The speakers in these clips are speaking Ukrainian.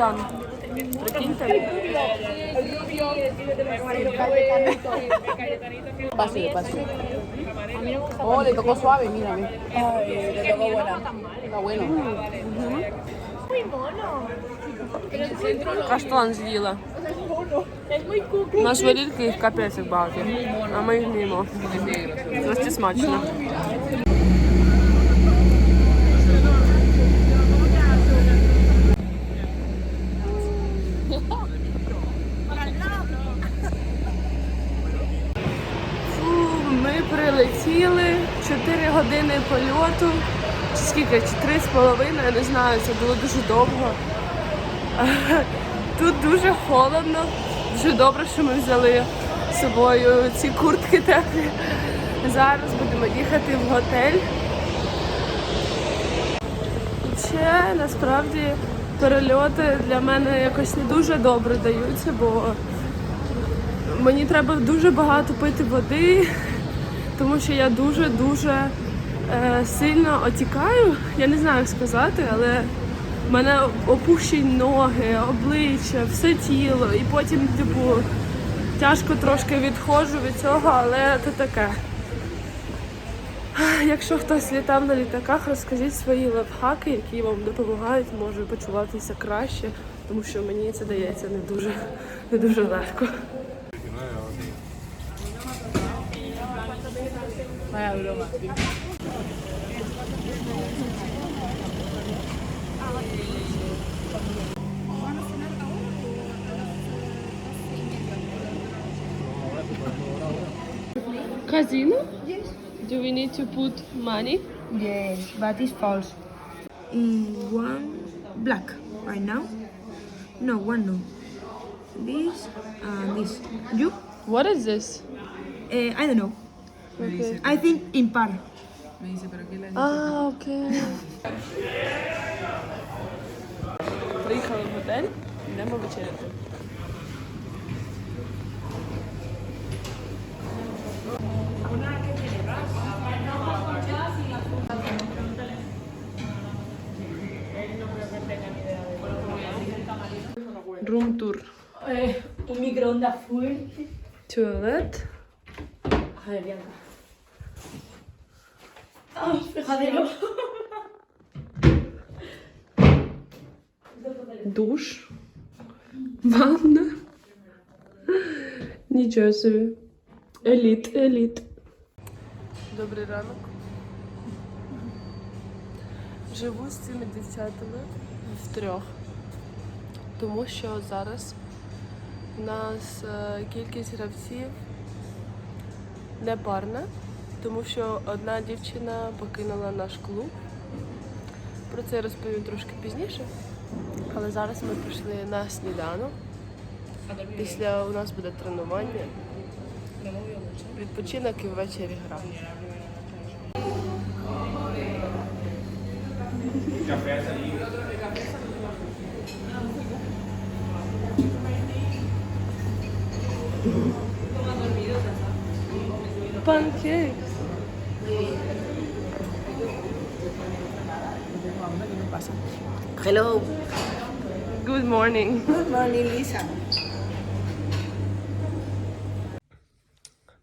каштан. Прикиньте. Pásale, pásale. Oh, le tocó suave, mírame. Ay, le tocó buena. Está bueno. Каштан з'їла. Наш валірки їх капець як багато. А ми їх не їмо. Просто смачно. Скільки? Три з половиною, я не знаю, це було дуже довго. Тут дуже холодно. Дуже добре, що ми взяли з собою ці куртки теплі. Зараз будемо їхати в готель. І ще насправді перельоти для мене якось не дуже добре даються, бо мені треба дуже багато пити води, тому що я дуже-дуже сильно отікаю. Я не знаю, як сказати, але в мене опущені ноги, обличчя, все тіло. І потім, типу, тяжко трошки відходжу від цього, але це таке. Якщо хтось літав на літаках, розкажіть свої лайфхаки, які вам допомагають, може почуватися краще, тому що мені це дається не дуже, не дуже легко. Vaya broma. Casino? Yes. Do we need to put money? Yes, but it's false. Mm, one black right now. No, one no. This and this. You? What is this? Uh, I don't know. Okay. I think in par. Me dice, pero ¿qué le А, окей. Приїхали в готель, йдемо вечеряти. Room tour. un microondas fuerte. Toilet. A ver, Bianca. ¡Ay, fijadero! Душ. Ванна. Нічого собі. Еліт, еліт. Добрий ранок. Живу з цими дівчатами втрьох. Тому що зараз у нас е, кількість гравців не парна, тому що одна дівчина покинула наш клуб. Про це я розповім трошки пізніше. Але зараз ми прийшли на сніданок. Після у нас буде тренування. Відпочинок і ввечері гра. Pancakes. Hello. Good morning. Good morning, Lisa.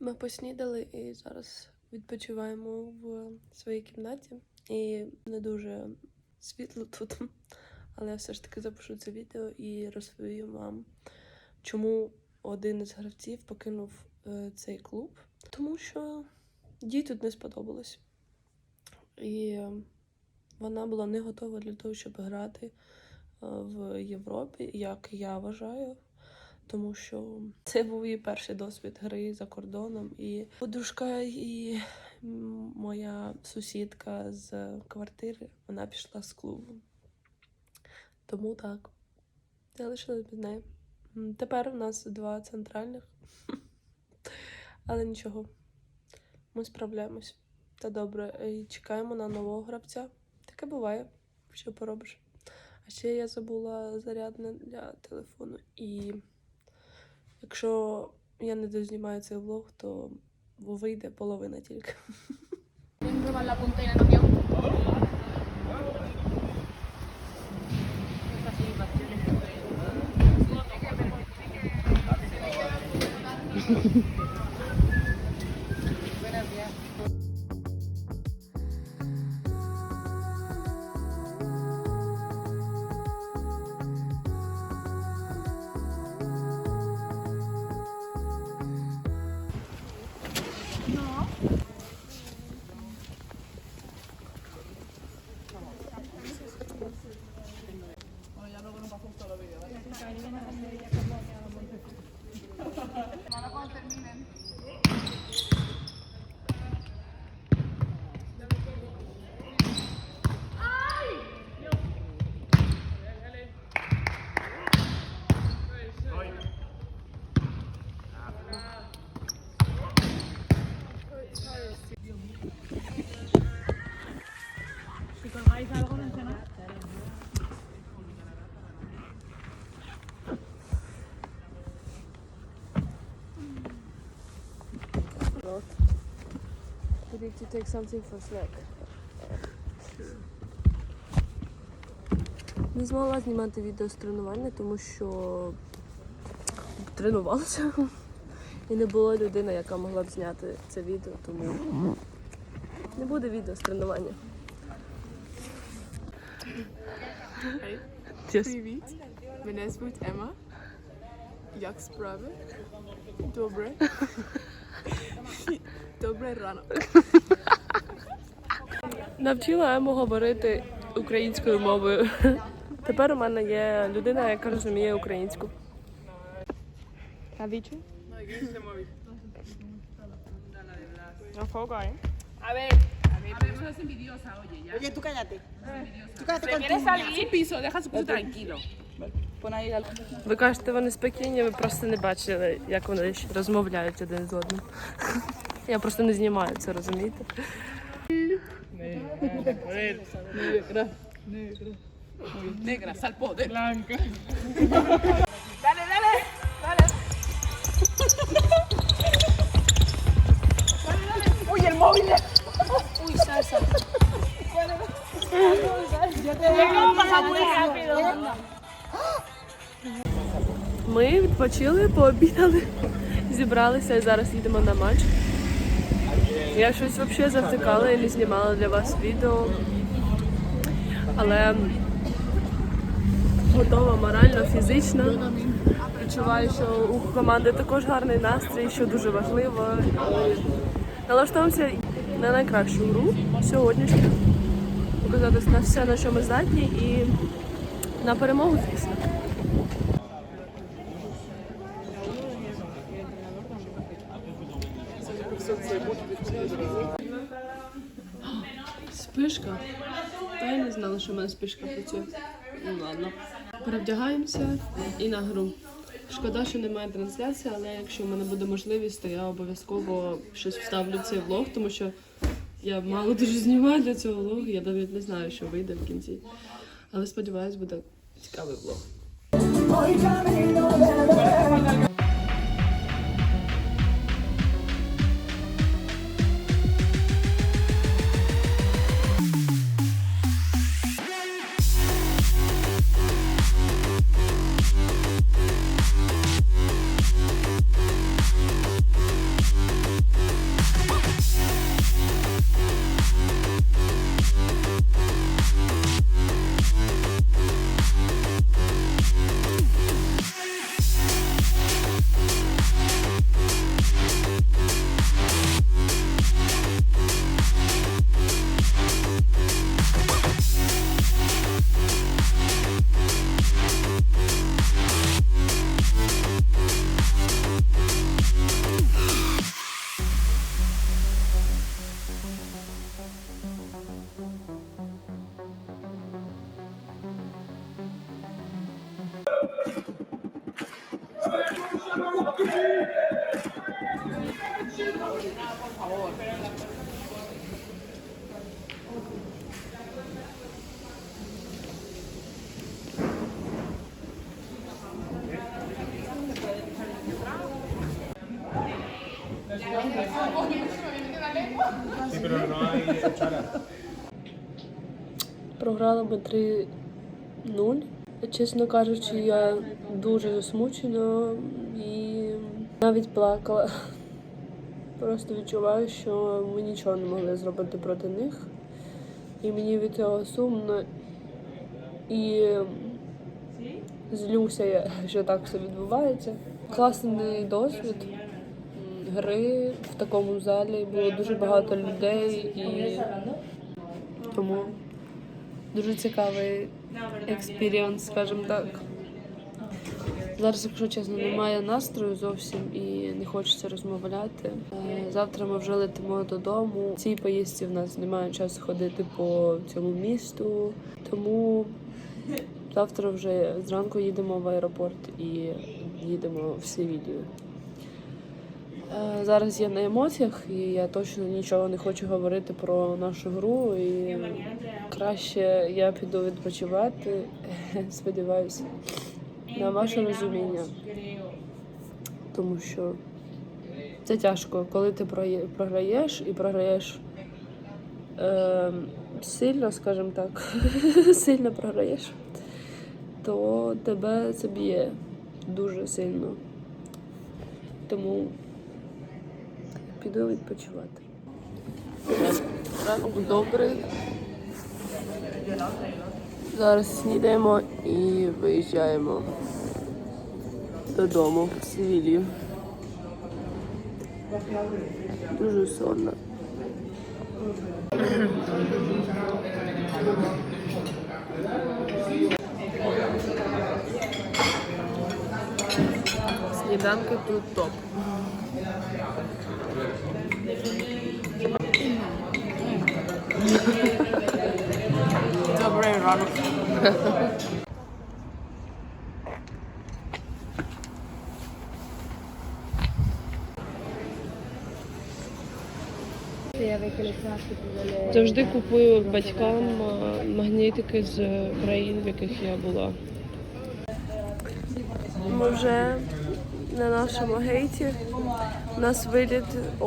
Ми поснідали і зараз відпочиваємо в своїй кімнаті. І не дуже світло тут. Але я все ж таки запишу це відео і розповім вам, чому один із гравців покинув е, цей клуб. Тому що їй тут не сподобалось. І вона була не готова для того, щоб грати е, в Європі, як я вважаю тому що це був її перший досвід гри за кордоном. І подружка і моя сусідка з квартири вона пішла з клубу. Тому так. Залишилась без неї. Тепер у нас два центральних. Але нічого, ми справляємось. Та добре, і чекаємо на нового гравця. Таке буває, що поробиш. А ще я забула зарядне для телефону. І якщо я не дознімаю цей влог, то вийде половина тільки. need to take something for snack. Не змогла знімати відео з тренування, тому що тренувалася. І не було людини, яка могла б зняти це відео, тому не буде відео з тренування. Привіт, мене звуть Ема. Як справи? Добре. Добре ранок. Навчила Ему говорити українською мовою. Тепер у мене є людина, яка розуміє українську. Oye, tú cállate. Tú cállate con tu piso, deja su piso tranquilo. Ви кажете, вони спокійні, ви просто не бачили, як вони розмовляють один з одним. Я просто не знімаю це, розумієте? Negra, sal poder. Ми відпочили, пообідали, зібралися і зараз їдемо на матч. Я щось взагалі завтикала і не знімала для вас відео. Але готова морально, фізично. Відчуваю, що у команди також гарний настрій, що дуже важливо. Налаштовуємося на найкращу гру сьогоднішню. Показати на все, на що ми здатні, і на перемогу, звісно. Спишка? Та я не знала, що в мене спишка працює. Ну ладно. Перевдягаємося і на гру. Шкода, що немає трансляції, але якщо в мене буде можливість, то я обов'язково щось вставлю в цей влог, тому що я мало дуже знімаю для цього влогу, я навіть не знаю, що вийде в кінці. Але сподіваюсь, буде цікавий влог. Програли ми 3-0. Чесно кажучи, я дуже засмучена і Навіть плакала. Просто відчуваю, що ми нічого не могли зробити проти них. І мені від цього сумно. І злюся що так все відбувається. Класний досвід гри в такому залі. Було дуже багато людей і тому дуже цікавий експірієнс, скажімо так. Зараз, якщо чесно, немає настрою зовсім і не хочеться розмовляти. Е, Завтра ми вже летимо додому. В цій поїздці в нас немає часу ходити по цьому місту, тому завтра вже зранку їдемо в аеропорт і їдемо в Севілію. Е, Зараз я на емоціях, і я точно нічого не хочу говорити про нашу гру. І краще я піду відпочивати. Сподіваюся на ваше розуміння. Тому що це тяжко, коли ти програєш і програєш е, сильно, скажімо так, сильно програєш, то тебе це б'є дуже сильно. Тому піду відпочивати. Ранок добрий. Зараз снідаємо і виїжджаємо додому в Севілію. Дуже сонно. Сніданки тут топ. Ранок. Завжди купую батькам е, магнітики з країн, в яких я була. Ми вже на нашому гейті. У нас виліт о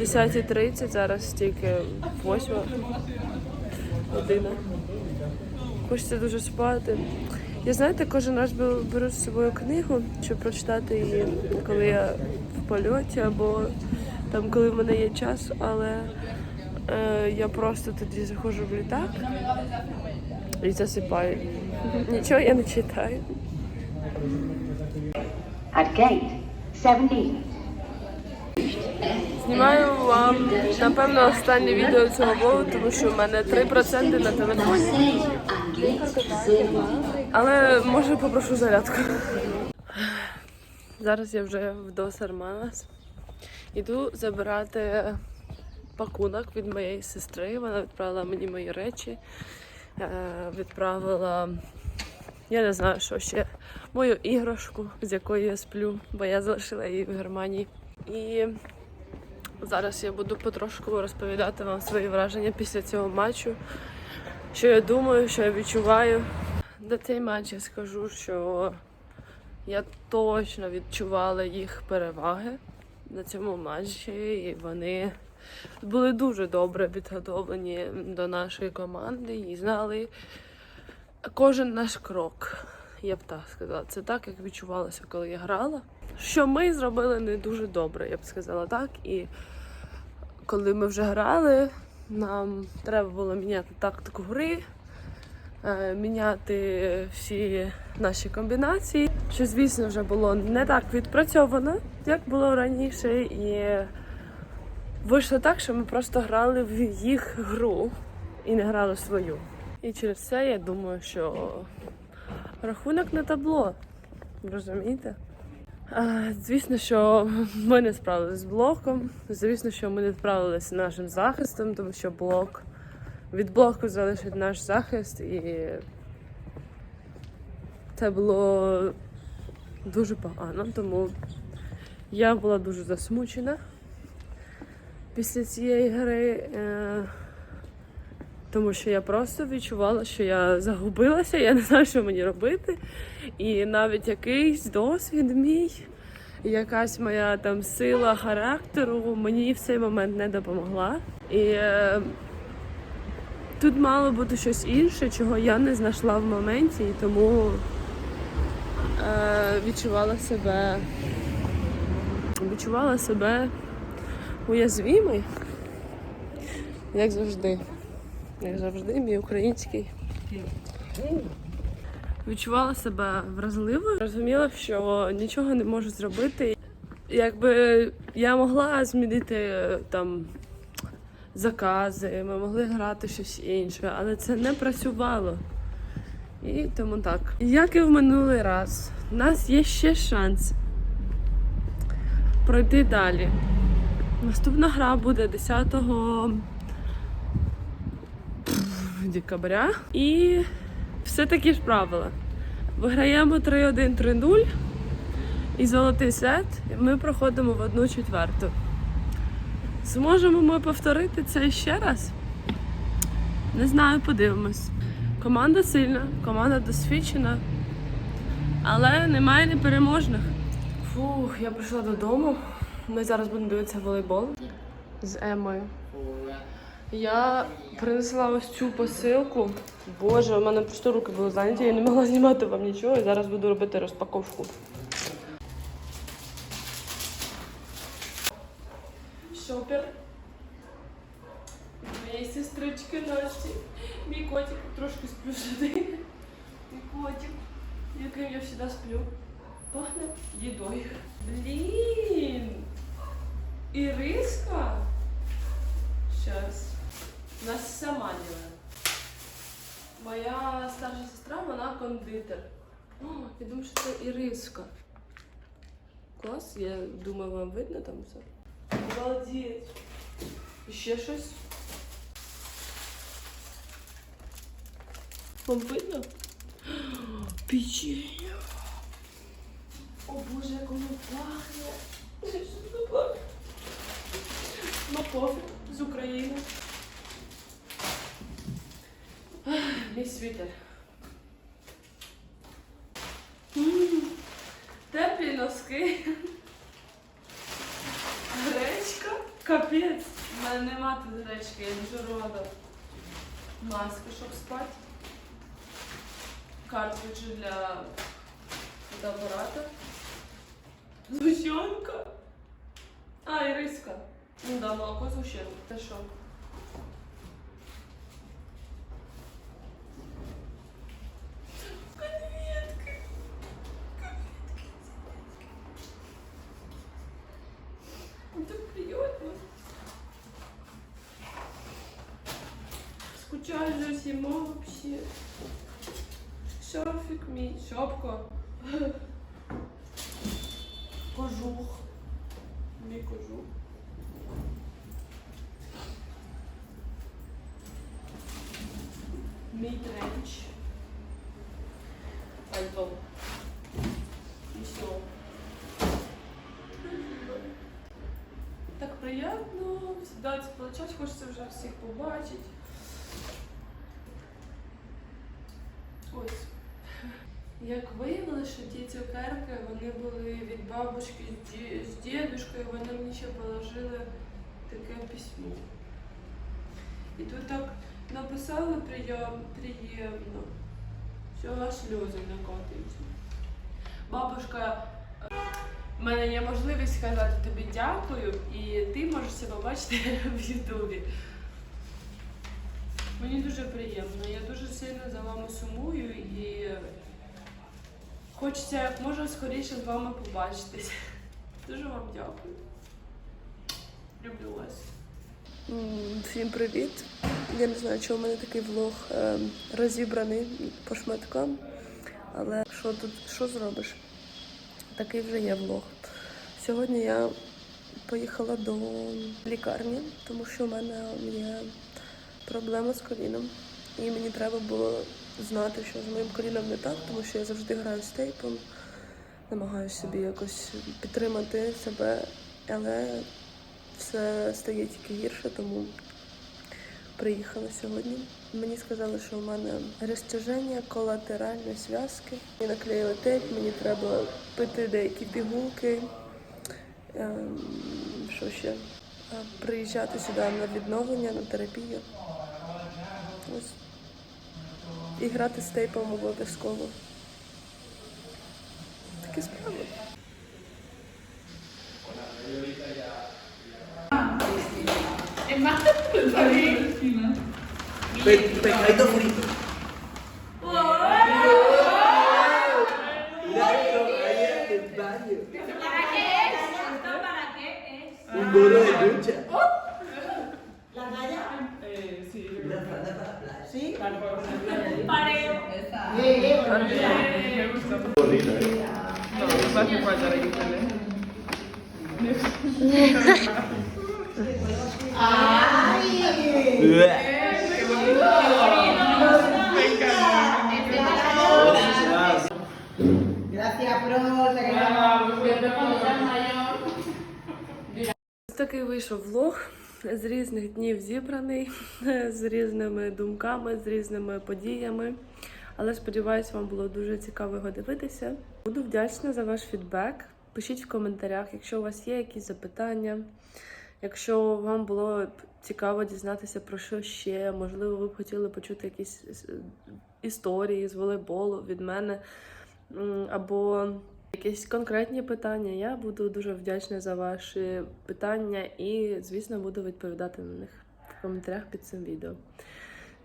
10.30, зараз тільки 8 година. Хочеться дуже спати. Я знаєте, кожен раз беру- з собою книгу, щоб прочитати її, коли я в польоті або там, коли в мене є час, але е, я просто тоді заходжу в літак і засипаю. Нічого я не читаю. At gate 70. Знімаю вам, напевно, останнє відео цього влогу, тому що в мене 3% на телефоні. and gate 0. Але може попрошу зарядку. Зараз я вже в Досарманас. Іду забирати пакунок від моєї сестри. Вона відправила мені мої речі. Е, Відправила, я не знаю, що ще, мою іграшку, з якою я сплю, бо я залишила її в Германії. І зараз я буду потрошку розповідати вам свої враження після цього матчу. Що я думаю, що я відчуваю. До цей матч я скажу, що я точно відчувала їх переваги на цьому матчі, і вони були дуже добре підготовлені до нашої команди і знали кожен наш крок. Я б так сказала. Це так, як відчувалося, коли я грала. Що ми зробили не дуже добре, я б сказала так. І коли ми вже грали, нам треба було міняти тактику гри е, міняти всі наші комбінації, що, звісно, вже було не так відпрацьовано, як було раніше, і вийшло так, що ми просто грали в їх гру і не грали в свою. І через це я думаю, що рахунок на табло. Розумієте? Звісно, що ми не справилися з блоком. Звісно, що ми не справилися з нашим захистом, тому що блок від блоку залишить наш захист, і це було дуже погано, тому я була дуже засмучена після цієї гри, е, тому що я просто відчувала, що я загубилася, я не знаю, що мені робити. І навіть якийсь досвід мій, якась моя там сила характеру мені в цей момент не допомогла. І е, Тут мало бути щось інше, чого я не знайшла в моменті, і тому е, відчувала себе відчувала себе уязвімою, як завжди. Як завжди, мій український. Відчувала себе вразливою, розуміла, що нічого не можу зробити. Якби я могла змінити е, там закази, ми могли грати щось інше, але це не працювало. І тому так. Як і в минулий раз, у нас є ще шанс пройти далі. Наступна гра буде 10 декабря. І все такі ж правила. Виграємо 3-1, 3-0. І золотий сет ми проходимо в одну четверту. Зможемо ми повторити це ще раз? Не знаю, подивимось. Команда сильна, команда досвідчена, але немає непереможних. Фух, я прийшла додому. Ми зараз будемо дивитися волейбол з Емою. Я принесла ось цю посилку. Боже, у мене просто руки були зайняті, я не могла знімати вам нічого і зараз буду робити розпаковку. Шопер. Моєї сестрички Насті. Мій котик трошки сплюшений. Мій котик, яким я завжди сплю. Пахне їдою. Блін! Іриска? Щас. Нас сама діла. Моя старша сестра, вона кондитер. О, я думаю, що це Іриска. Клас, я думаю, вам видно там все. Обалдеть. Ще щось. Вам видно? Печенье. О боже, як воно пахне. Що це пахне? Ну пофіг, з України. Мій світер. Теплі носки. Гречка? Капець. У мене нема тут гречки, я дуже рода. Маски, щоб спати. Картриджі для фотоапарата. Згущенка. А, і риска. Ну да, молоко згущенка. Це що? Тренч. Пальто. І все. Так приємно, завжди це хочеться вже всіх побачити. Ось. Як виявилося, що ті цукерки вони були від бабушки з дідушкою, вони мені ще положили таке письмо. І тут так написали приєм, приємно. Що аж сльози накотуються. Бабушка, е, в мене є можливість сказати тобі дякую, і ти можеш це побачити в Ютубі. Мені дуже приємно. Я дуже сильно за вами сумую і хочеться як можна скоріше з вами побачитись. Дуже вам дякую. Люблю вас. Всім привіт. Я не знаю, чому в мене такий влог е, розібраний по шматкам. Але що тут, що зробиш? Такий вже є влог. Сьогодні я поїхала до лікарні, тому що в мене є проблема з коліном. І мені треба було знати, що з моїм коліном не так, тому що я завжди граю з тейпом, намагаюся собі якось підтримати себе, але все стає тільки гірше, тому приїхала сьогодні. Мені сказали, що у мене розтяження колатеральної зв'язки. Мені наклеїли тейп, мені треба пити деякі пігулки. Ем, що ще? Приїжджати сюди на відновлення, на терапію. Ось. І грати з тейпом обов'язково. Такі справи. más. Pe frito. ¿Para qué es? Un bolo de lucha. ¿La? Eh, sí. La para la playa. Sí. Pareo. Me gusta. Ось такий вийшов влог з різних днів зібраний, з різними думками, з різними подіями. Але сподіваюся, вам було дуже цікаво його дивитися. Буду вдячна за ваш фідбек. Пишіть в коментарях, якщо у вас є якісь запитання, якщо вам було цікаво дізнатися про що ще, можливо, ви б хотіли почути якісь е, історії з волейболу від мене, або якісь конкретні питання. Я буду дуже вдячна за ваші питання і, звісно, буду відповідати на них в коментарях під цим відео.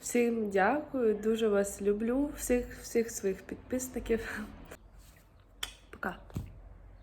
Всім дякую, дуже вас люблю, всіх, всіх своїх підписників. Пока.